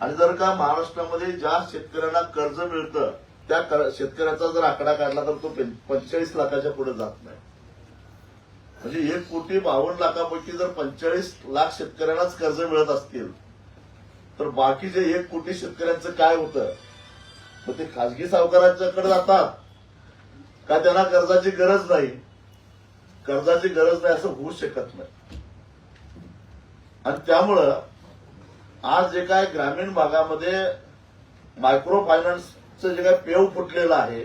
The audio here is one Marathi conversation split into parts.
आणि जर का महाराष्ट्रामध्ये ज्या शेतकऱ्यांना कर्ज मिळतं त्या शेतकऱ्याचा जर आकडा काढला तर तो पंचेचाळीस लाखाच्या पुढे जात नाही. म्हणजे एक कोटी बावन्न लाखापैकी जर पंचेचाळीस लाख शेतकऱ्यांनाच कर्ज मिळत असतील तर बाकीचे एक कोटी शेतकऱ्यांचं काय होतं? मग ते खाजगी सावकारांच्याकडे जातात. का त्यांना कर्जाची गरज नाही? कर्जाची गरज नाही असं होऊ शकत नाही. आणि त्यामुळं आज जे काय ग्रामीण भागामध्ये मायक्रो फायनान्सचं जे काय पेव फुटलेलं आहे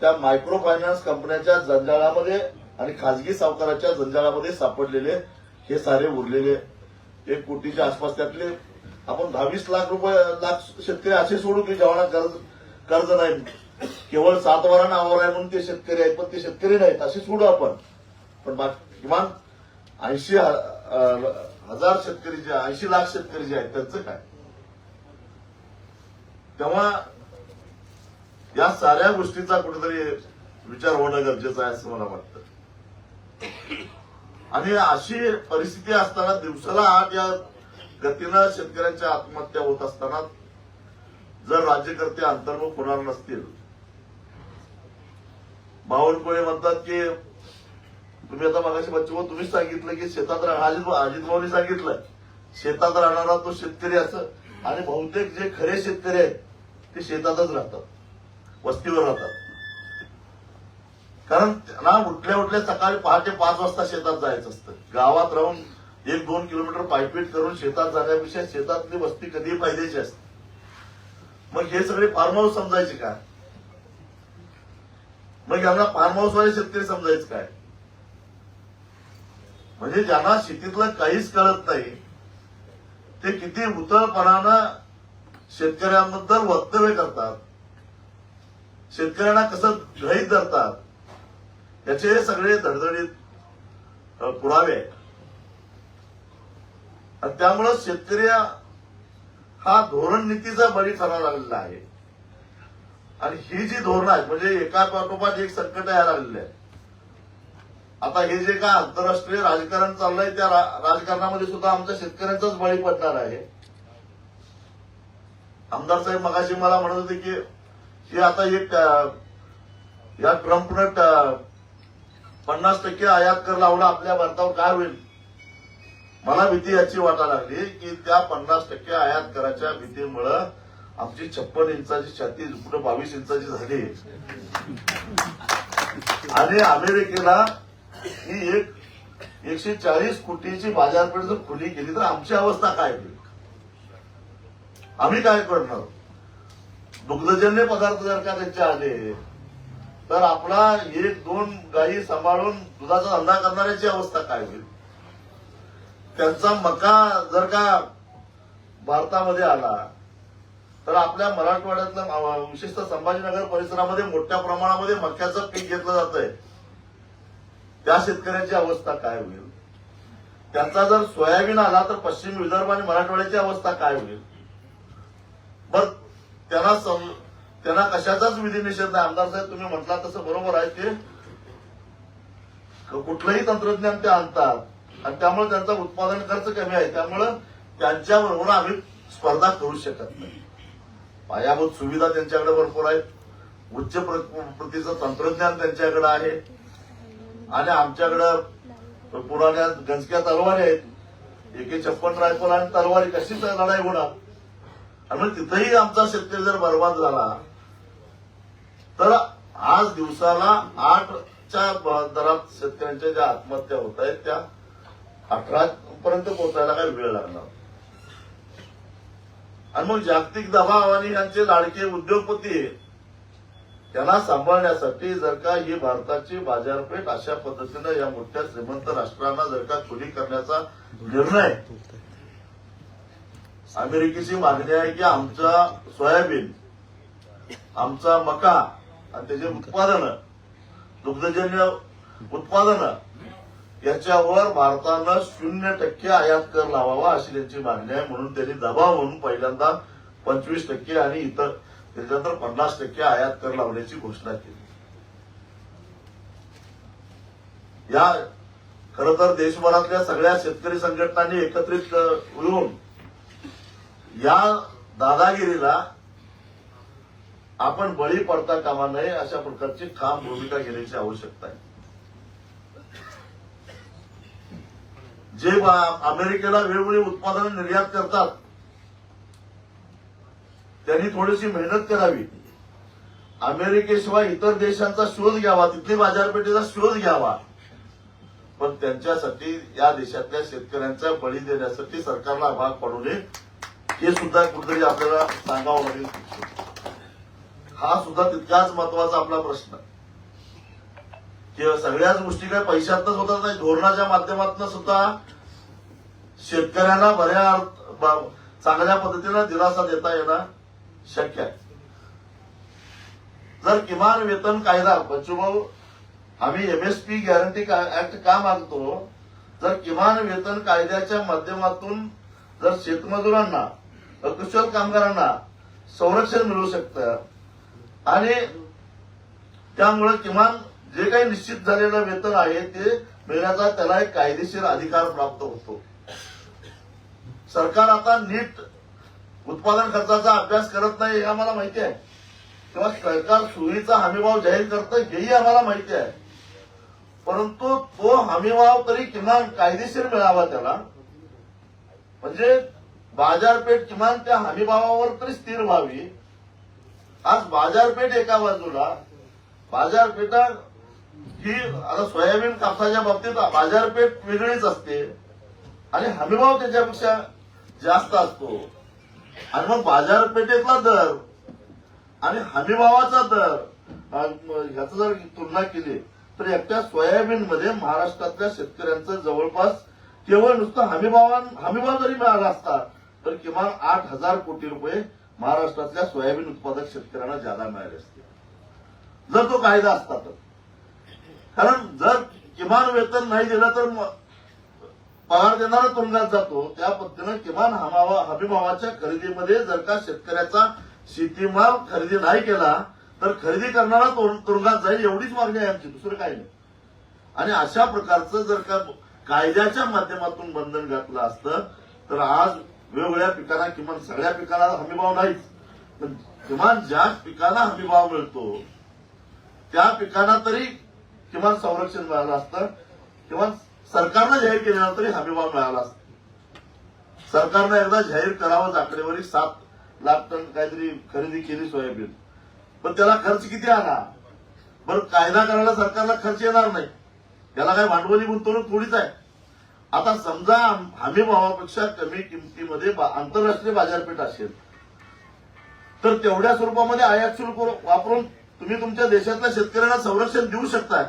त्या मायक्रो फायनान्स कंपन्याच्या जंजाळामध्ये आणि खाजगी सावकाराच्या जंजाळामध्ये सापडलेले हे सारे उरलेले. एक कोटीच्या आसपास त्यातले आपण दहावीस लाख रुपये लाख शेतकरी असे सोडू की जेव्हा कर्ज कर्ज नाही. केवळ सात वारा नावावर आहे म्हणून ते शेतकरी आहेत पण ते शेतकरी नाहीत असे सोडू आपण. पण किमान ऐंशी हजार शेतकरी जे ऐंशी लाख शेतकरी जे आहेत त्यांचं काय? तेव्हा या साऱ्या गोष्टीचा कुठेतरी विचार होणं गरजेचं आहे असं मला वाटतं. आणि अशी परिस्थिती असताना दिवसाला आठ या गतीनं शेतकऱ्यांच्या आत्महत्या होत असताना जर राज्यकर्ते अंतर्मुख होणार नसतील बावनकुळे म्हणतात की तुम्ही आता मागाशी बच्चू तुम्हीच सांगितलं की शेतात राह- अजित अजित भाऊनी सांगितलं शेतात राहणारा तो शेतकरी असं. आणि बहुतेक जे खरे शेतकरी आहेत ते शेतातच राहतात. वस्तीवर राहतात. कारण त्यांना उठल्या उठल्या सकाळी पहाटे पाच वाजता शेतात जायचं असतं. गावात राहून एक दोन किलोमीटर पायपीट करून शेतात जाण्यापेक्षा शेतातली वस्ती कधी फायद्याची असते. मग हे सगळे फार्म हाऊस समजायचे काय मग यांना फार्म हाऊसवाले शेतकरी समजायचं काय? म्हणजे ज्यांना शेतीतलं काहीच कळत नाही ते किती उतळपणानं शेतकऱ्यांबद्दल वक्तव्य करतात शेतकऱ्यांना कसं ग्रहित धरतात याचे सगळे धडधडीत पुरावे आहेत. त्यामुळं शेतकरी हा धोरण नीतीचा बळी ठरावा लागलेला आहे. आणि ही जी धोरणं आहेत म्हणजे एका पाठोपाठ एक संकट यायला लागलेलं आहे. आता हे जे काय आंतरराष्ट्रीय राजकारण चाललंय त्या रा- राजकारणामध्ये सुद्धा आमच्या शेतकऱ्यांचाच बळी पडणार आहे. आमदार साहेब मगाशी मला म्हणत होते की हे आता एक या ट्रम्पनं पन्नास टक्के आयात कर लावला आपल्या भारतावर काय होईल? मला भीती याची वाटा लागली की त्या पन्नास टक्के आयात कराच्या भीतीमुळं आमची छप्पन इंचाची छाती कुठं बावीस इंचाची झाली. आणि अमेरिकेला ही एक एकशे चाळीस कोटीची बाजारपेठ जर खुली गेली तर आमची अवस्था काय होईल? आम्ही काय करणार? दुग्धजन्य पदार्थ जर का त्यांचे आले तर आपला एक दोन गायी सांभाळून दुधाचा धंदा करणाऱ्याची अवस्था काय होईल? त्यांचा मका जर का भारतामध्ये आला तर आपल्या मराठवाड्यातलं विशेषतः संभाजीनगर परिसरामध्ये मोठ्या प्रमाणामध्ये मक्याचं पीक घेतलं जात आहे त्या शेतकऱ्याची अवस्था काय होईल? त्यांचा जर सोयाबीन आला तर पश्चिम विदर्भ आणि मराठवाड्याची अवस्था काय होईल? बर त्यांना सम- त्यांना कशाचाच विधी निषेध नाही. आमदार साहेब तुम्ही म्हटला तसं बरोबर आहे ते कुठलंही तंत्रज्ञान ते आणतात आणि त्यामुळे त्यांचा उत्पादन खर्च कमी आहे. त्यामुळं त्यांच्याबरोबर आम्ही स्पर्धा करू शकत नाही. पायाभूत सुविधा त्यांच्याकडे भरपूर आहेत. उच्च प्र- प्रतीचं तंत्रज्ञान त्यांच्याकडे आहे. आणि आमच्याकडं पुराण्या गंजक्या तलवारी आहेत. एके छप्पन रायफल आणि तलवारी. कशी लढाई होणार? आणि तिथंही आमचा शेतकरी जर बर्बाद झाला तर आज दिवसाला आठच्या दरात शेतकऱ्यांच्या ज्या आत्महत्या होत आहेत त्या अठरा पर्यंत पोहोचायला काही वेळ लागणार. आणि मग जागतिक दबाव आणि यांचे लाडके उद्योगपती त्यांना सांभाळण्यासाठी जर का ही भारताची बाजारपेठ अशा पद्धतीनं या मोठ्या श्रीमंत राष्ट्रांना जर का खुली करण्याचा निर्णय अमेरिकेची मागणी आहे की आमचा सोयाबीन आमचा मका आणि त्याचे उत्पादनं दुग्धजन्य उत्पादनं याच्यावर भारतानं शून्य टक्के आयात कर लावावा अशी त्यांची मागणी आहे. म्हणून त्यांनी दबाव म्हणून पहिल्यांदा पंचवीस टक्के आणि इतर त्याच्यानंतर पन्नास टक्के आयात कर लावण्याची घोषणा केली. या खर तर देशभरातल्या सगळ्या शेतकरी संघटनांनी एकत्रित अ, या दादागिरीला आपण बळी पडता कामा नये अशा प्रकारची ठाम भूमिका घेण्याची आवश्यकता आहे. जे अमेरिकेला वेगवेगळी उत्पादन निर्यात करतात त्यांनी थोडीशी मेहनत करावी. अमेरिकेशिवाय इतर देशांचा शोध घ्यावा तिथली बाजारपेठेचा शोध घ्यावा. पण त्यांच्यासाठी या देशातल्या शेतकऱ्यांचा बळी देण्यासाठी सरकारला भाग पाडू नये हे सुद्धा कुठेतरी आपल्याला सांगावं लागेल. हा सुद्धा तितकाच महत्त्वाचा आपला प्रश्न. किंवा सगळ्याच गोष्टी काय पैशातच होतात नाही धोरणाच्या माध्यमातून सुद्धा शेतकऱ्यांना बऱ्या चांगल्या पद्धतीनं दिलासा देता येणार. शक्य आहे. जर किमान वेतन कायदा बच्चूभाऊ आम्ही एमएसपी गॅरंटी ऍक्ट का मागतो जर किमान वेतन कायद्याच्या माध्यमातून जर शेतमजुरांना अकुशल कामगारांना संरक्षण मिळू शकतं आणि त्यामुळे किमान जे काही निश्चित झालेलं वेतन आहे ते मिळण्याचा त्याला एक कायदेशीर अधिकार प्राप्त होतो. सरकार आता नीट उत्पादन खर्चाचा अभ्यास करत नाही हे आम्हाला माहिती आहे. किंवा सरकार सोयीचा हमीभाव जाहीर करतं हेही आम्हाला माहिती आहे. परंतु तो हमीभाव तरी किमान कायदेशीर मिळावा त्याला. म्हणजे बाजारपेठ किमान त्या हमीभावावर तरी स्थिर व्हावी. आज बाजारपेठ एका बाजूला बाजारपेठा ही आता सोयाबीन कापसाच्या बाबतीत बाजारपेठ वेगळीच असते आणि हमीभाव त्याच्यापेक्षा जास्त असतो. आणि मग बाजारपेठेतला दर आणि हमीभावाचा दर ह्याचं जर तुलना केली तर एकट्या सोयाबीन मध्ये महाराष्ट्रातल्या शेतकऱ्यांचं जवळपास केवळ नुसतं हमीभावान हमीभाव जरी मिळाला असता तर किमान आठ हजार कोटी रुपये महाराष्ट्रातल्या सोयाबीन उत्पादक शेतकऱ्यांना ज्यादा मिळाले असते. जर तो कायदा असता तर. कारण जर किमान वेतन नाही दिलं तर पगार देणारा तुरुंगात जातो त्या पद्धतीनं किमान हमावा हमीभावाच्या खरेदीमध्ये जर का शेतकऱ्याचा शेतीमाल खरेदी नाही केला तर खरेदी करणारा तुरुंगात जाईल एवढीच मागणी आहे आमची दुसरं काही नाही. आणि अशा प्रकारचं जर का कायद्याच्या माध्यमातून बंधन घातलं असतं तर आज वेगवेगळ्या पिकांना किमान सगळ्या पिकांना हमीभाव नाहीच. पण किमान ज्या पिकांना हमीभाव मिळतो त्या पिकांना तरी किमान संरक्षण मिळालं असतं किंवा सरकारनं जाहीर केलेला तरी हमीभाव मिळाला असता. सरकारनं एकदा जाहीर करावं आकडेवारी सात लाख टन काहीतरी खरेदी केली सोयाबीन. पण त्याला खर्च किती आला? बरं कायदा करायला सरकारला खर्च येणार नाही. त्याला काय भांडवली गुंतवणूक थोडीच आहे. आता समजा हमी भावापेक्षा कमी किमतीमध्ये आंतरराष्ट्रीय बाजारपेठ असेल तर तेवढ्या स्वरूपामध्ये आयात शुल्क वापरून तुम्ही तुमच्या देशातल्या शेतकऱ्यांना संरक्षण देऊ शकताय.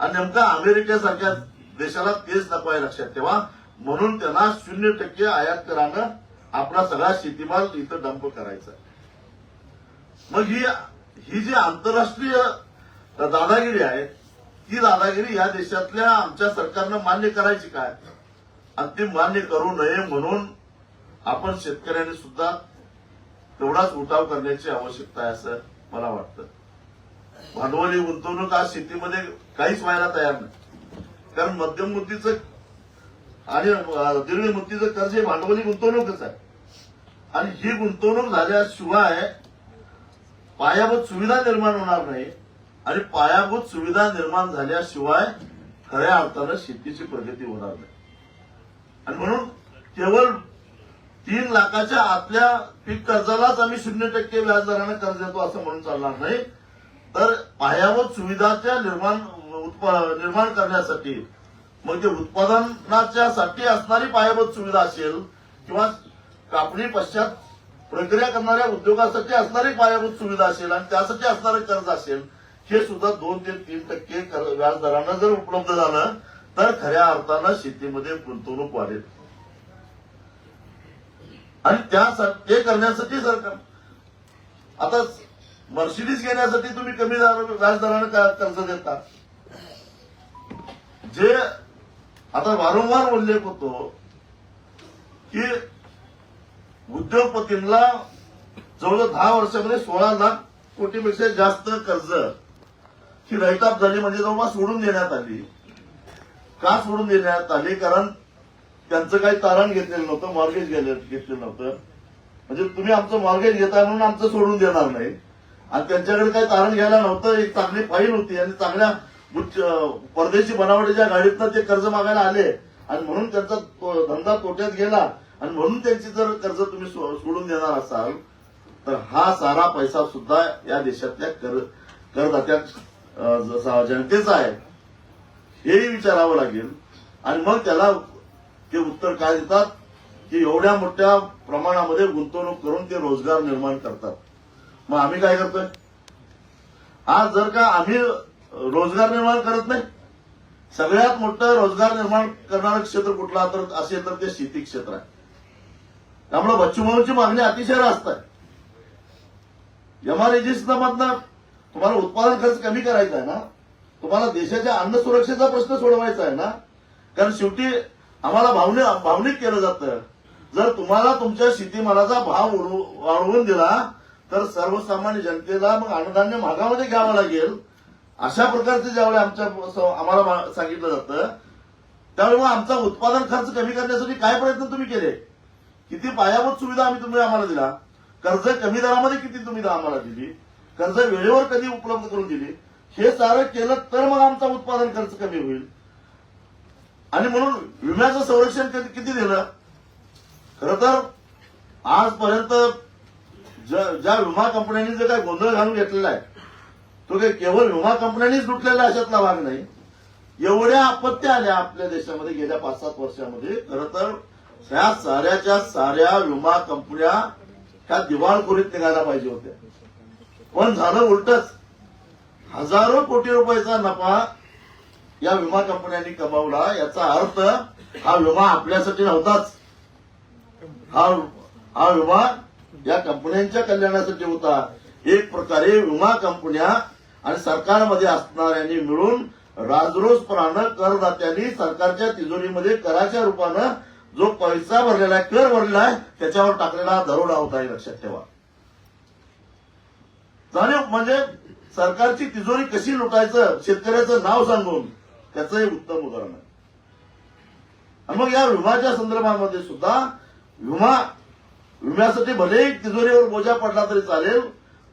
आणि नेमका अमेरिकेसारख्या देशाला तेच दाखवाय लक्षात ठेवा म्हणून त्यांना शून्य टक्के आयात करानं आपला सगळा शेतीमाल इथं डंप करायचा मग ही ही जी आंतरराष्ट्रीय दादागिरी आहे ती दादागिरी या देशातल्या आमच्या सरकारनं मान्य करायची काय? आणि ती मान्य करू नये म्हणून आपण शेतकऱ्यांनी सुद्धा तेवढाच उठाव करण्याची आवश्यकता आहे असं मला वाटतं. भांडवली गुंतवणूक आज शेतीमध्ये काहीच व्हायला तयार नाही. कारण मध्यम मुदतीचं आणि दीर्घ मुदतीचं कर्ज हे भांडवली गुंतवणूकच आहे. आणि ही गुंतवणूक झाल्याशिवाय पायाभूत सुविधा निर्माण होणार नाही. आणि पायाभूत सुविधा निर्माण झाल्याशिवाय खऱ्या अर्थानं शेतीची प्रगती होणार नाही. आणि म्हणून केवळ तीन लाखाच्या आतल्या पीक कर्जालाच आम्ही शून्य टक्के व्याजदरानं कर्ज देतो असं म्हणून चालणार नाही. तर पायाभूत सुविधाच्या निर्माण निर्माण करण्यासाठी मग ते उत्पादनाच्या साठी असणारी पायाभूत सुविधा असेल किंवा कापणी पश्चात प्रक्रिया करणाऱ्या उद्योगासाठी असणारी पायाभूत सुविधा असेल आणि त्यासाठी असणारे कर्ज असेल हे सुद्धा दोन ते तीन टक्के व्याजदरानं जर उपलब्ध झालं तर खऱ्या अर्थानं शेतीमध्ये गुंतवणूक वाढेल. आणि त्यासाठी ते करण्यासाठी सरकार आता मर्सिडीज घेण्यासाठी तुम्ही कमी दर- व्याजदरानं कर्ज देता? जे आता वारंवार उल्लेख होतो की उद्योगपतींना जवळजवळ दहा वर्षामध्ये सोळा लाख कोटीपेक्षा जास्त कर्ज ही रहिताप झाली म्हणजे जवळपास सोडून देण्यात आली. का सोडून देण्यात आली? कारण त्यांचं काही तारण घेतलेलं नव्हतं मॉर्गेज घेतलेलं नव्हतं. म्हणजे तुम्ही आमचं मॉर्गेज घेताय म्हणून आमचं सोडून देणार नाही. आणि त्यांच्याकडे काही तारण घ्यायला नव्हतं एक चांगली फाईल होती आणि चांगल्या परदेशी बनावटीच्या गाडीतनं ते कर्ज मागायला आले. आणि म्हणून त्यांचा धंदा तोट्यात गेला. आणि म्हणून त्यांची जर कर्ज तुम्ही सो- सोडून देणार असाल तर हा सारा पैसा सुद्धा या देशातल्या कर करदात्या जसा जनतेचा आहे हेही विचारावं लागेल. आणि मग त्याला ते उत्तर काय देतात? की एवढ्या मोठ्या प्रमाणामध्ये गुंतवणूक करून ते रोजगार निर्माण करतात. मग आम्ही काय करतोय? आज जर का आम्ही रोजगार निर्माण करत नाही. सगळ्यात मोठं रोजगार निर्माण करणारं क्षेत्र कुठला तर असेल तर ते शेती क्षेत्र आहे. त्यामुळे बच्चूभाऊंची मागणी अतिशय रास्त आहे. मधनं तुम्हाला उत्पादन खर्च कमी करायचा आहे ना तुम्हाला देशाच्या अन्न सुरक्षेचा प्रश्न सोडवायचा आहे ना कारण शेवटी आम्हाला भावने भावनिक केलं जातं. जर तुम्हाला तुमच्या शेतीमालाचा भाव वाढवून दिला तर सर्वसामान्य जनतेला मग अन्नधान्य महागामध्ये घ्यावं लागेल. अशा प्रकारचं ज्यावेळी आमच्या आम्हाला सांगितलं जातं त्यावेळी मग आमचा उत्पादन खर्च कमी करण्यासाठी काय प्रयत्न तुम्ही केले? किती पायाभूत सुविधा आम्ही तुम्ही आम्हाला दिला? कर्ज कमी दरामध्ये किती तुम्ही आम्हाला दिली? कर्ज वेळेवर कधी उपलब्ध करून दिली? हे सारं केलं तर मग आमचा उत्पादन खर्च कमी होईल. आणि म्हणून विम्याचं संरक्षण किती दिलं? खर तर आजपर्यंत ज्या विमा कंपन्यांनी जे काही गोंधळ घालून घेतलेला आहे तो काही केवळ विमा कंपन्यांनीच लुटलेला अशातला भाग नाही. एवढ्या आपत्त्या आल्या आपल्या देशामध्ये गेल्या पाच सात वर्षामध्ये. खरं तर ह्या साऱ्याच्या साऱ्या विमा कंपन्या ह्या दिवाळखोरीत निघायला पाहिजे होत्या. पण झालं उलटच. हजारो कोटी रुपयाचा नफा या विमा कंपन्यांनी कमावला. याचा अर्थ हा विमा आपल्यासाठी नव्हताच. हा हा विमा या कंपन्यांच्या कल्याणासाठी होता. एक प्रकारे विमा कंपन्या आणि सरकारमध्ये असणाऱ्यांनी मिळून राजरोसपणानं करदात्यांनी सरकारच्या तिजोरीमध्ये कराच्या रूपानं जो पैसा भरलेला आहे कर भरलेला आहे त्याच्यावर टाकलेला दरोडा होता हे लक्षात ठेवा. जाणीव म्हणजे सरकारची तिजोरी कशी लुटायचं शेतकऱ्याचं नाव सांगून त्याचं हे उत्तम उदाहरण आहे. आणि मग या विमाच्या संदर्भामध्ये सुद्धा विमा विम्यासाठी भलेही तिजोरीवर बोजा पडला तरी चालेल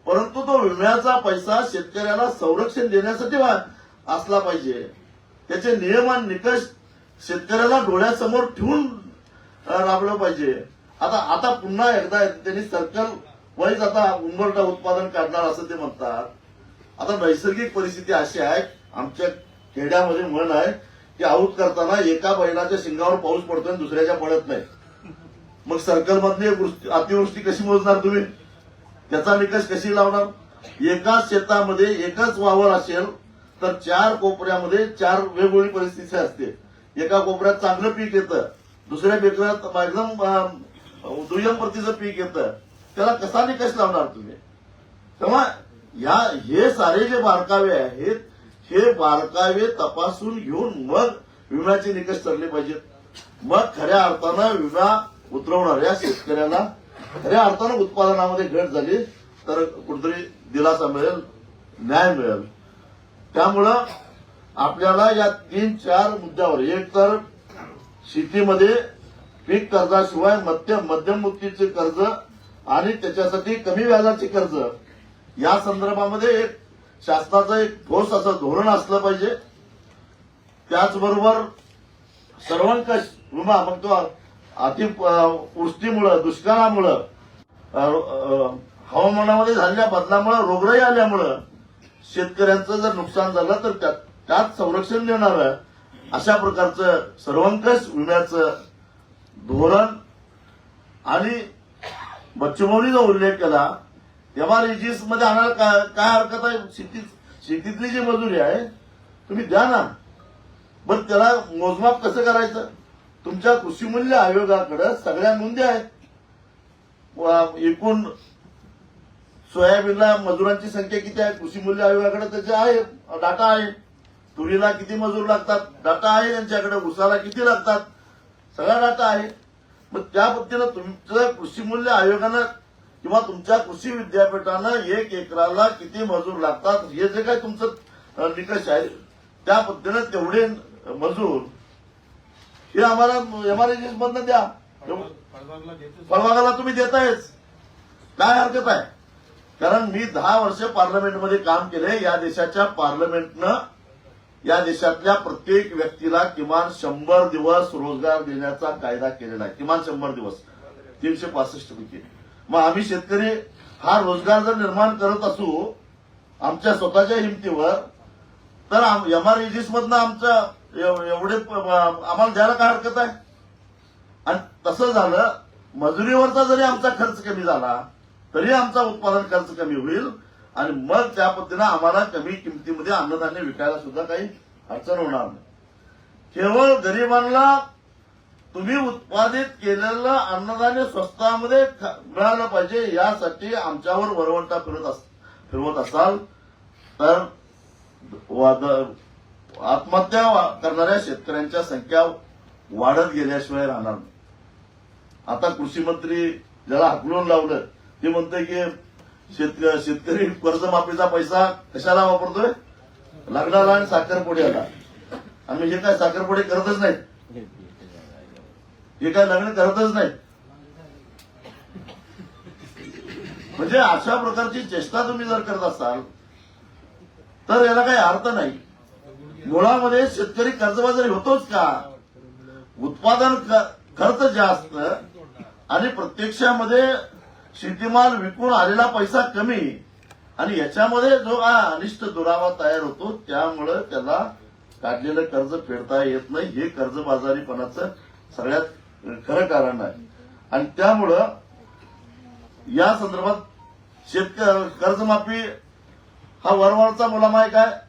परंतु तो विम्याचा पैसा शेतकऱ्याला संरक्षण देण्यासाठी वा- असला पाहिजे. त्याचे नियम आणि निकष शेतकऱ्याला डोळ्यासमोर ठेवून राबलं पाहिजे. आता आता पुन्हा एकदा त्यांनी सर्कल वाईज आता उंबरटा उत्पादन काढणार असं ते म्हणतात. आता नैसर्गिक परिस्थिती अशी आहे आमच्या खेड्यामध्ये म्हण आहे की आऊत करताना एका बैलाच्या शिंगावर पाऊस पडतोय आणि दुसऱ्याच्या पडत नाही. मग सर्कल मधली अतिवृष्टी कशी मोजणार तुम्ही? त्याचा निकष कशी लावणार? एकाच शेतामध्ये एकच वावर असेल तर चार कोपऱ्यामध्ये चार वेगवेगळी परिस्थिती असते. एका कोपऱ्यात चांगलं पीक येतं दुसऱ्या कोपऱ्यात एकदम दुय्यम प्रतीचं पीक येतं. त्याला कसा निकष लावणार तुम्ही? तेव्हा या हे सारे जे बारकावे आहेत हे बारकावे तपासून घेऊन मग विम्याचे निकष ठरले पाहिजेत. मग खऱ्या अर्थानं विमा उतरवणाऱ्या शेतकऱ्याला खऱ्या अर्थानं उत्पादनामध्ये घट झाली तर कुठेतरी दिलासा मिळेल न्याय मिळेल. त्यामुळं आपल्याला या तीन चार मुद्द्यावर एक तर शेतीमध्ये पीक कर्जाशिवाय मध्यम मध्यम मुक्तीचे कर्ज आणि त्याच्यासाठी कमी व्याजाचे कर्ज या संदर्भामध्ये एक शासनाचं एक ठोस असं धोरण असलं पाहिजे. त्याचबरोबर सर्वंकष विमा मग तो अति वृष्टीमुळं दुष्काळामुळं हवामानामध्ये झालेल्या बदलामुळं रोगराई आल्यामुळं शेतकऱ्यांचं जर नुकसान झालं तर त्यात त्यात संरक्षण देणारं अशा प्रकारचं सर्वंकष विम्याचं धोरण आणि बच्चूभाऊनी जो उल्लेख केला. तेव्हा रेजिसमध्ये आणायला काय काय हरकत आहे? शेतीत शेतीतली जी मजुरी आहे तुम्ही द्या ना. बरं त्याला मोजमाप कसं करायचं? तुमच्या कृषी मूल्य आयोगाकडे सगळ्या नोंदी आहेत. एकूण सोयाबीनला मजुरांची संख्या किती आहे? कृषी मूल्य आयोगाकडे त्याचे आहे डाटा आहे. तुरीला किती मजूर लागतात? डाटा आहे त्यांच्याकडे. उसाला किती लागतात? सगळा डाटा आहे. मग त्या पद्धतीनं तुमचं कृषी मूल्य आयोगानं किंवा तुमच्या कृषी विद्यापीठानं एक एकराला किती मजूर लागतात? हे जे काही तुमचं निकष आहे त्या पद्धतीनं तेवढे मजूर हे आम्हाला एमआरएजीस मधनं द्या. फळबागाला तुम्ही देतायच. काय हरकत आहे? कारण मी दहा वर्ष पार्लमेंटमध्ये काम केले या देशाच्या पार्लमेंटनं या देशातल्या प्रत्येक व्यक्तीला किमान शंभर दिवस रोजगार देण्याचा कायदा केलेला आहे. किमान शंभर दिवस. तीनशे पासष्ट पैकी. मग आम्ही शेतकरी हा रोजगार जर निर्माण करत असू आमच्या स्वतःच्या हिमतीवर तर एम आर मधनं आमचं एवढे आम्हाला द्यायला काय हरकत आहे? आणि तसं झालं मजुरीवरचा जरी आमचा खर्च कमी झाला तरी आमचा उत्पादन खर्च कमी होईल आणि मग त्या पद्धतीनं आम्हाला कमी किमतीमध्ये अन्नधान्य विकायला सुद्धा काही अडचण होणार नाही. केवळ गरिबांना तुम्ही उत्पादित केलेलं अन्नधान्य स्वस्तामध्ये मिळालं पाहिजे यासाठी आमच्यावर वरवंटा फिरत अस फिरवत असाल तर वाद- आत्महत्या करणाऱ्या शेतकऱ्यांच्या संख्या वाढत गेल्याशिवाय राहणार नाही. आता कृषी मंत्री ज्याला हकलून लावलं ते म्हणतोय की शेतकरी कर्जमाफीचा पैसा कशाला वापरतोय? लग्नाला आणि साखरपुड्याला. आणि हे काय साखरपुडे करतच नाहीत? हे काय लग्न करतच नाहीत? म्हणजे अशा प्रकारची चेष्टा तुम्ही जर करत असाल तर याला काही अर्थ नाही. मुळामध्ये शेतकरी कर्जबाजारी होतोच का? उत्पादन खर्च जास्त आणि प्रत्यक्षामध्ये शेतीमाल विकून आलेला पैसा कमी आणि याच्यामध्ये जो हा अनिष्ट दुरावा तयार होतो त्यामुळं त्याला काढलेलं कर्ज फेडता येत नाही. हे कर्जबाजारीपणाचं सगळ्यात खरं कारण आहे. आणि त्यामुळं या संदर्भात शेतकरी कर्जमाफी हा वरवरचा मुलामा आहे. काय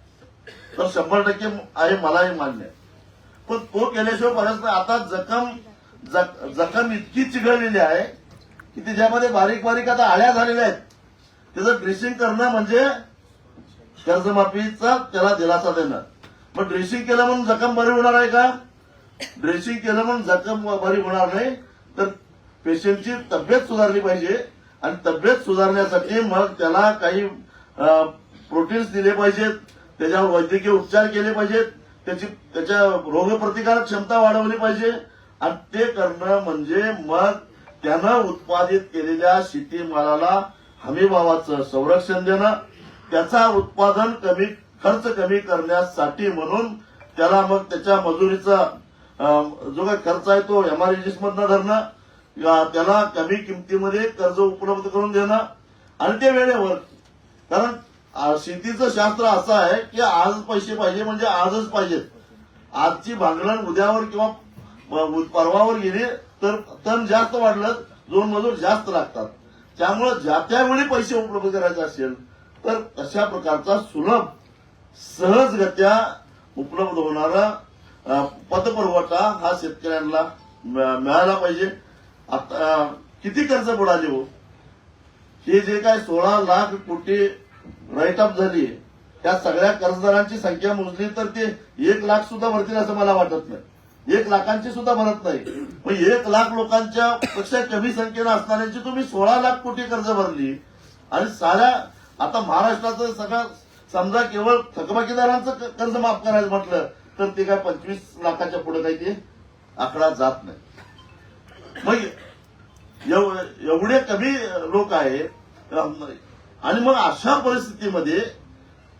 तर शंभर टक्के आहे मलाही मान्य पण तो केल्याशिवाय परत आता जखम जखम इतकी चिघळलेली आहे की त्याच्यामध्ये बारीक बारीक आता आळ्या झालेल्या आहेत. त्याचं ड्रेसिंग करणं म्हणजे कर्जमाफीचा त्याला दिलासा देणं. मग ड्रेसिंग केलं म्हणून जखम बरी होणार आहे का? ड्रेसिंग केलं म्हणून जखम बरी होणार नाही. तर पेशंटची तब्येत सुधारली पाहिजे आणि तब्येत सुधारण्यासाठी मग त्याला काही प्रोटीन्स दिले पाहिजेत. त्याच्यावर वैद्यकीय उपचार केले पाहिजेत. त्याची त्याच्या रोगप्रतिकारक क्षमता वाढवली पाहिजे. आणि ते करणं म्हणजे मग त्यानं उत्पादित केलेल्या शेतीमालाला हमीभावाचं संरक्षण देणं. त्याचा उत्पादन कमी खर्च कमी करण्यासाठी म्हणून त्याला मग त्याच्या मजुरीचा जो काही खर्च आहे तो एमआरएजीस मधनं धरणं त्याला कमी किमतीमध्ये कर्ज उपलब्ध करून देणं. आणि ते वेळेवर कारण शेतीचं शास्त्र असं आहे की आज पैसे पाहिजे म्हणजे आजच पाहिजेत आजची भांगलण उद्यावर किंवा परवावर गेली तर तण जास्त वाढलं दोन मजूर जास्त लागतात. त्यामुळे ज्या त्यावेळी पैसे उपलब्ध करायचे असेल तर अशा प्रकारचा सुलभ सहजगत्या उपलब्ध होणारा पतपुरवठा हा शेतकऱ्यांना मिळायला मिळाला पाहिजे. आता किती कर्ज बुडाले हो? हे जे काय सोळा लाख कोटी राईट झाली. त्या सगळ्या कर्जदारांची संख्या मोजली तर ते एक लाख सुद्धा भरतील असं मला वाटत नाही. एक लाखांची सुद्धा भरत नाही. मग एक लाख लोकांच्या पेक्षा कमी संख्येनं असणाऱ्यांची तुम्ही सोळा लाख कोटी कर्ज भरली. आणि साऱ्या आता महाराष्ट्राचं सगळं समजा केवळ थकबाकीदारांचं कर्ज माफ करायचं म्हटलं तर ते काय पंचवीस लाखाच्या पुढे काही ते आकडा जात नाही. मग एवढे कमी लोक आहेत आणि मग अशा परिस्थितीमध्ये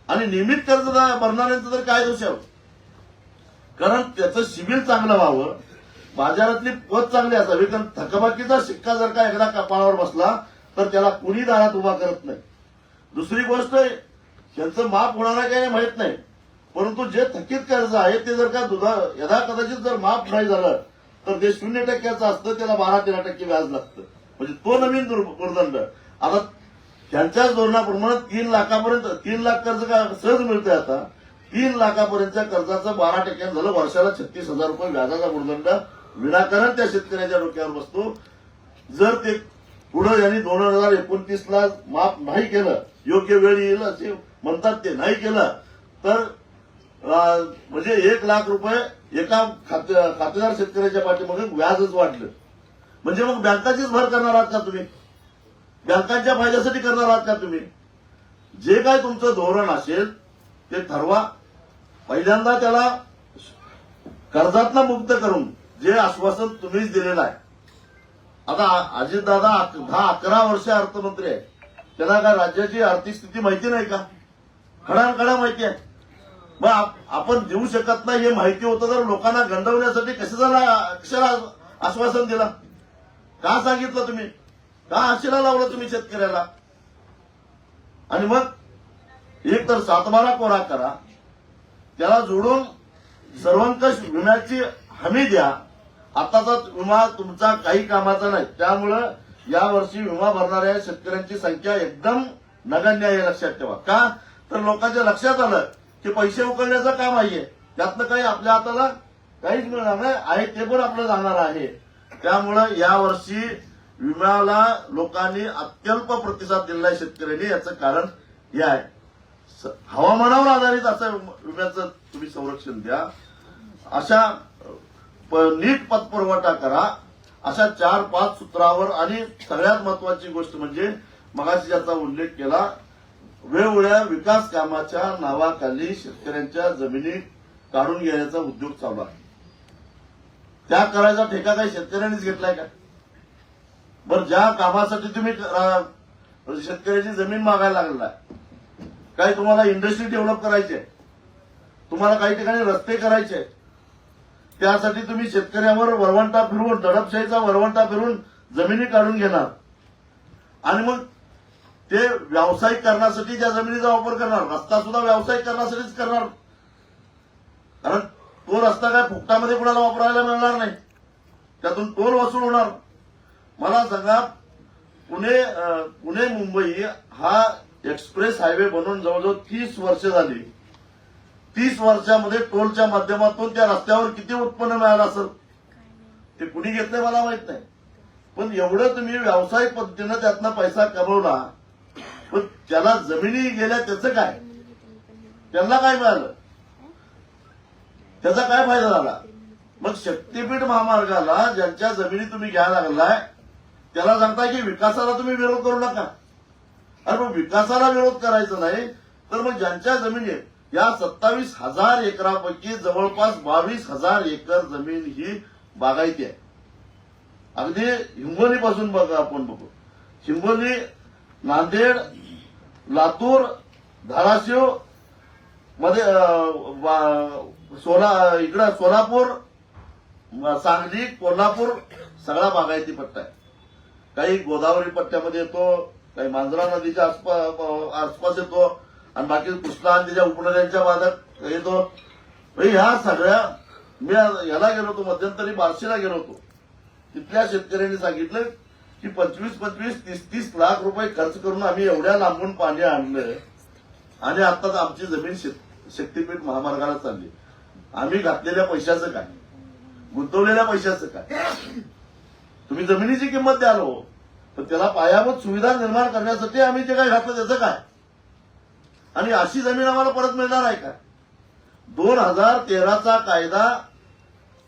आणि नियमित कर्ज भरणाऱ्यांचं तर काय दोष कारण त्याचं शिबिर चांगलं व्हावं बाजारातली पत चांगली असावी कारण थकबाकीचा शिक्का जर का एकदा कपाळावर बसला तर त्याला कुणी दारात उभा करत नाही. दुसरी गोष्ट त्यांचं माफ होणार आहे काही माहीत नाही परंतु जे थकीत कर्ज आहे ते जर का दुधा यदा कदाचित जर माफ नाही झालं तर ते शून्य टक्क्याचं असतं त्याला बारा तेरा टक्के व्याज लागतं. म्हणजे तो नवीन दुर्दंड. आता त्यांच्याच धोरणाप्रमाणे तीन लाखापर्यंत तीन लाख कर्ज का सहज मिळतंय आता? तीन लाखापर्यंतच्या कर्जाचं बारा टक्क्यानं झालं वर्षाला छत्तीस हजार रुपये व्याजाचा गुणदंड. विनाकारण त्या शेतकऱ्याच्या डोक्यावर बसतो. जर ते पुढे यांनी दोन हजार एकोणतीस ला माफ नाही केलं योग्य वेळ येईल असे म्हणतात ते नाही केलं तर म्हणजे एक लाख रुपये एका खाते खातेदार शेतकऱ्याच्या पाठीमागे व्याजच वाढलं. म्हणजे मग बँकाचीच भर करणार आहात का तुम्ही? बँकांच्या फायद्यासाठी करणार आहात का तुम्ही? जे काय तुमचं धोरण असेल ते ठरवा. पहिल्यांदा त्याला कर्जातनं मुक्त करून जे आश्वासन तुम्हीच दिलेलं आहे. आता अजितदादा दहा अकरा वर्ष अर्थमंत्री आहे त्यांना काय राज्याची आर्थिक स्थिती माहिती नाही का? खडाखडा माहिती आहे. मग आपण देऊ शकत नाही हे माहिती होतं तर लोकांना गंडवण्यासाठी कशाला कशाला आश्वासन दिला? का सांगितलं तुम्ही? का आशेला लावलं तुम्ही शेतकऱ्याला? आणि मग एक तर सातबारा कोरा करा. त्याला जोडून सर्वंकष विम्याची हमी द्या. आताचा विमा तुमचा काही कामाचा नाही. त्यामुळं यावर्षी विमा भरणाऱ्या शेतकऱ्यांची संख्या एकदम नगण्य आहे लक्षात ठेवा. का? तर लोकांच्या लक्षात आलं की पैसे उकळण्याचं काम आहे. त्यातनं काही आपल्या हाताला काहीच मिळणार नाही. आहे ते पण आपलं जाणार आहे. त्यामुळं यावर्षी विम्याला लोकांनी अत्यल्प प्रतिसाद दिलेला आहे शेतकऱ्यांनी याचं कारण हे आहे. हवामानावर आधारित असं विम्याचं तुम्ही संरक्षण द्या. अशा नीट पतपुरवठा करा. अशा चार पाच सूत्रावर आणि सगळ्यात महत्वाची गोष्ट म्हणजे मगाशी ज्याचा उल्लेख केला वेगवेगळ्या विकास कामाच्या नावाखाली शेतकऱ्यांच्या जमिनी काढून घेण्याचा उद्योग चालू आहे. त्या करायचा ठेका काही शेतकऱ्यांनीच घेतलाय का? बरं ज्या कामासाठी तुम्ही शेतकऱ्याची जमीन मागायला लागलाय काही तुम्हाला इंडस्ट्री डेव्हलप करायची आहे तुम्हाला काही ठिकाणी रस्ते करायचे त्यासाठी तुम्ही शेतकऱ्यावर वरवंटा फिरवून दडपशाहीचा वरवंटा फिरवून जमिनी काढून घेणार. आणि मग ते व्यावसायिक करण्यासाठी त्या जमिनीचा वापर करणार रस्ता सुद्धा व्यावसायिक करण्यासाठीच करणार. कारण तो रस्ता काय फुकटामध्ये कुणाला वापरायला मिळणार नाही. त्यातून टोल वसूल होणार? मला सांगा पुणे पुणे मुंबई हा एक्सप्रेस हायवे बनवून जवळजवळ तीस वर्ष झाली. तीस वर्षामध्ये टोलच्या माध्यमातून त्या रस्त्यावर किती उत्पन्न मिळालं असेल? ते कुणी घेतलंय मला माहीत नाही. पण एवढं तुम्ही व्यावसायिक पद्धतीनं त्यातनं पैसा कमवला पण त्याला जमिनी गेल्या त्याचं काय? त्यांना काय मिळालं? त्याचा काय फायदा झाला? मग शक्तीपीठ महामार्गाला ज्यांच्या जमिनी तुम्ही घ्यायला लागलाय त्याला सांगताय की विकासाला तुम्ही विरोध करू नका. अरे मग विकासाला विरोध करायचा नाही तर मग ज्यांच्या जमिनी या सत्तावीस हजार एकरापैकी जवळपास बावीस हजार एकर जमीन ही बागायती आहे. अगदी हिंगोली पासून बघा आपण बघू. हिंगोली नांदेड लातूर धाराशिवमध्ये वा- सोला इकडं सोलापूर सांगली कोल्हापूर सगळा बागायती पट्टा आहे. काही गोदावरी पट्ट्यामध्ये येतो काही मांजरा नदीच्या आसपास आसपास येतो आणि बाकी कृष्णा नदीच्या उपनद्यांच्या भागात येतो. ह्या सगळ्या मी याला गेलो होतो मध्यंतरी बार्शीला गेलो होतो. तिथल्या शेतकऱ्यांनी सांगितलं की पंचवीस पंचवीस तीस तीस लाख रुपये खर्च करून आम्ही एवढ्या लांबून पाणी आणलं आणि आता आमची जमीन शेत- शक्तीपीठ महामार्गाला चालली. आम्ही घातलेल्या पैशाचं काय? गुंतवलेल्या पैशाचं काय? तुम्ही जमिनीची किंमत द्याल हो. पण त्याला पायाभूत सुविधा निर्माण करण्यासाठी आम्ही जे काय घातलं त्याचं काय? आणि अशी जमीन आम्हाला परत मिळणार आहे का? दोन हजार तेराचा कायदा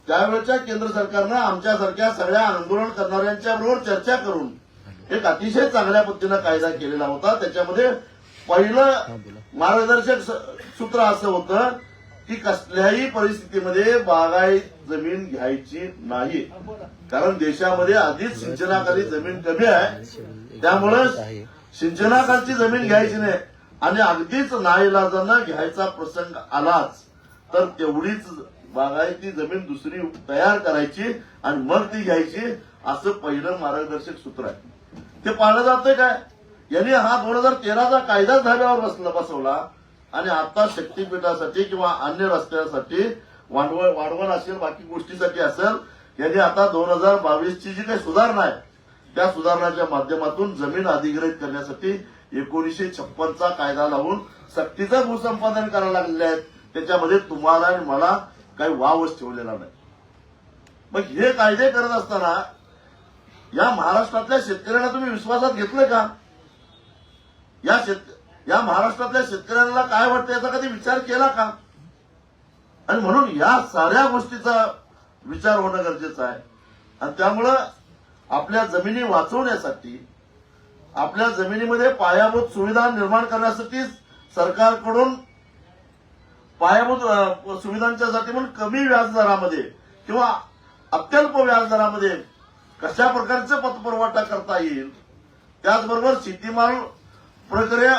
त्यावेळेच्या केंद्र सरकारनं आमच्यासारख्या सगळ्या आंदोलन करणाऱ्यांच्या बरोबर चर्चा करून एक अतिशय चांगल्या पद्धतीनं कायदा केलेला होता. त्याच्यामध्ये पहिलं मार्गदर्शक सूत्र असं होतं की कसल्याही परिस्थितीमध्ये बागायत जमीन घ्यायची नाही. कारण देशामध्ये आधीच सिंचनाखाली जमीन कमी आहे. त्यामुळे सिंचनाखालची जमीन घ्यायची नाही. आणि अगदीच नाईलाजांना घ्यायचा प्रसंग आलाच तर तेवढीच बागायती जमीन दुसरी तयार करायची आणि मग ती घ्यायची असं पहिलं मार्गदर्शक सूत्र आहे. ते पाळलं जातंय काय? यांनी हा दोन हजार तेराचा कायदाच धाब्यावर बसला बसवला. आणि आता शक्तीपीठासाठी किंवा अन्य रस्त्यासाठी वाढवण वाढवण असेल बाकी गोष्टीसाठी असेल यांनी आता दोन हजार बावीसची जी काही सुधारणा आहे त्या सुधारणाच्या माध्यमातून जमीन अधिग्रहित करण्यासाठी एकोणीसशे छप्पनचा कायदा लावून सक्तीचं भूसंपादन करायला लागलेले आहेत. त्याच्यामध्ये तुम्हाला आणि मला काही वावच ठेवलेला नाही. मग हे कायदे करत असताना या महाराष्ट्रातल्या शेतकऱ्यांना तुम्ही विश्वासात घेतलं का? या शेत या महाराष्ट्रातल्या शेतकऱ्यांना काय वाटतं याचा कधी विचार केला का? आणि म्हणून या साऱ्या गोष्टीचा विचार होणं गरजेचं आहे. आणि त्यामुळं आपल्या जमिनी वाचवण्यासाठी आपल्या जमिनीमध्ये पायाभूत सुविधा निर्माण करण्यासाठी सरकारकडून पायाभूत सुविधांच्यासाठी म्हणून कमी व्याजदरामध्ये किंवा अत्यल्प व्याजदरामध्ये कशा प्रकारचा पतपुरवठा करता येईल त्याचबरोबर शेतीमाल प्रक्रिया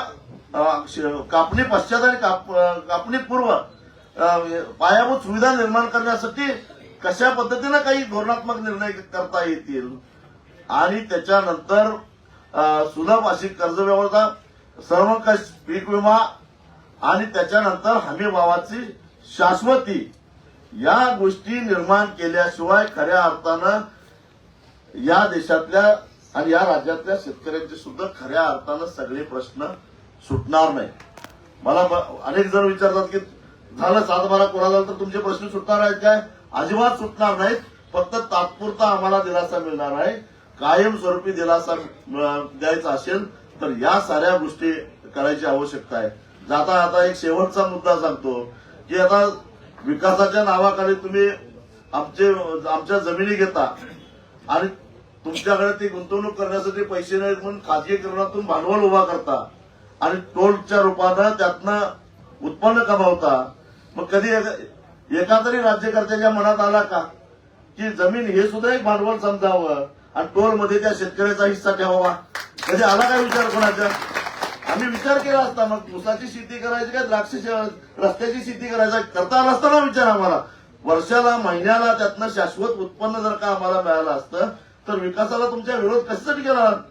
कापणी पश्चात आणि काप- कापणी पूर्व पायाभूत सुविधा निर्माण करण्यासाठी कशा पद्धतीनं काही धोरणात्मक निर्णय करता येतील? आणि त्याच्यानंतर सुलभ अशी कर्ज व्यवस्था सर्वकष पीक विमा आणि त्याच्यानंतर हमी भावाची शाश्वती या गोष्टी निर्माण केल्याशिवाय खऱ्या अर्थानं या देशातल्या आणि या राज्यातल्या शेतकऱ्यांचे सुद्धा खऱ्या अर्थानं सगळे प्रश्न सुटणार नाही. मला अनेक जण विचारतात की झालं सात बारा कोणाला तर तुमचे प्रश्न सुटणार आहेत काय? अजिबात सुटणार नाहीत. फक्त तात्पुरता आम्हाला दिलासा मिळणार आहे. कायमस्वरूपी दिलासा द्यायचा असेल तर या साऱ्या गोष्टी करायची आवश्यकता आहे. जाता आता एक शेवटचा मुद्दा सांगतो की आता विकासाच्या नावाखाली तुम्ही आमचे आमच्या जमिनी घेता आणि तुमच्याकडे ती गुंतवणूक करण्यासाठी पैसे नाहीत म्हणून खाजगीकरणातून भांडवल उभा करता. आणि टोलच्या रूपानं त्यातनं उत्पन्न कमावता. मग कधी एका- तरी राज्यकर्त्याच्या मनात आला का? की जमीन हे सुद्धा एक भांडवल समजावं आणि टोलमध्ये त्या शेतकऱ्याचा हिस्सा ठेवावा. कधी आला काय विचार कोणाचा? आम्ही विचार केला असता. मग ऊसाची शेती करायची काय? द्राक्ष रस्त्याची शेती करायचा करता आला असता ना विचार आम्हाला. वर्षाला महिन्याला त्यातनं शाश्वत उत्पन्न जर का आम्हाला मिळालं असतं तर विकासाला तुमच्या विरोध कशासाठी केला?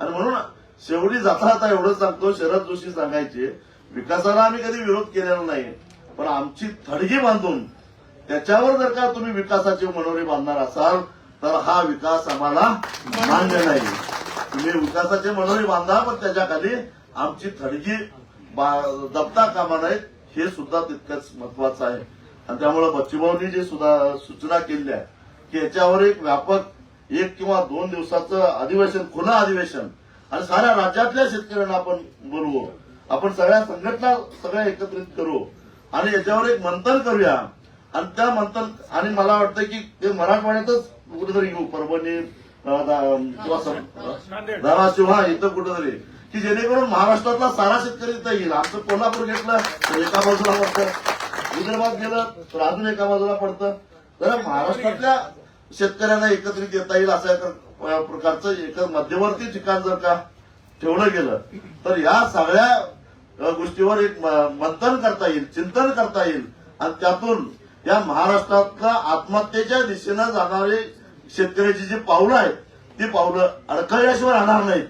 आणि म्हणून शेवटी जाता आता एवढंच सांगतो शरद जोशी सांगायचे विकासाला आम्ही कधी विरोध केलेला नाही पण आमची थडगी बांधून त्याच्यावर जर का तुम्ही विकासाची मनोरी बांधणार असाल तर हा विकास आम्हाला मान्य नाही. तुम्ही विकासाचे मनोरी बांधा पण त्याच्याखाली आमची थडगी दबता कामा नयेत हे सुद्धा तितकंच महत्वाचं आहे. आणि त्यामुळे बच्चूभाऊनी जे सुद्धा सूचना केलेल्या आहे की याच्यावर एक व्यापक एक किंवा दोन दिवसाचं अधिवेशन खुलं अधिवेशन आणि साऱ्या राज्यातल्या शेतकऱ्यांना आपण बोलवू. आपण सगळ्या संघटना सगळ्या एकत्रित करू. आणि याच्यावर एक मंथन करूया. आणि त्या मंथन आणि मला वाटतं की ते मराठवाड्यातच कुठेतरी घेऊ. परभणी किंवा धाराशिव हा इथं कुठेतरी. की जेणेकरून महाराष्ट्रातला सारा शेतकरी इथं येईल. आमचं कोल्हापूर घेतलं तर एका बाजूला पडतं. विदर्भात गेलं तर अजून एका बाजूला पडतं. तर महाराष्ट्रातल्या शेतकऱ्यांना एकत्रित येता येईल एका प्रकारचं एक मध्यवर्ती ठिकाण जर का ठेवलं गेलं तर या सगळ्या गोष्टीवर एक मंथन करता येईल चिंतन करता येईल. आणि त्यातून या महाराष्ट्रातल्या आत्महत्येच्या दिशेनं जाणारे शेतकऱ्याची जी पावलं आहेत ती पावलं अडखळल्याशिवाय राहणार नाहीत.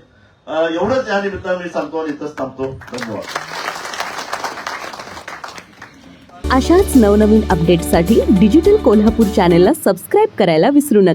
एवढंच या निमित्तानं मी सांगतो आणि इथंच थांबतो. धन्यवाद. अशाच नवनवीन अपडेट्ससाठी डिजिटल कोल्हापूर चॅनेलला सबस्क्राईब करायला विसरू नका.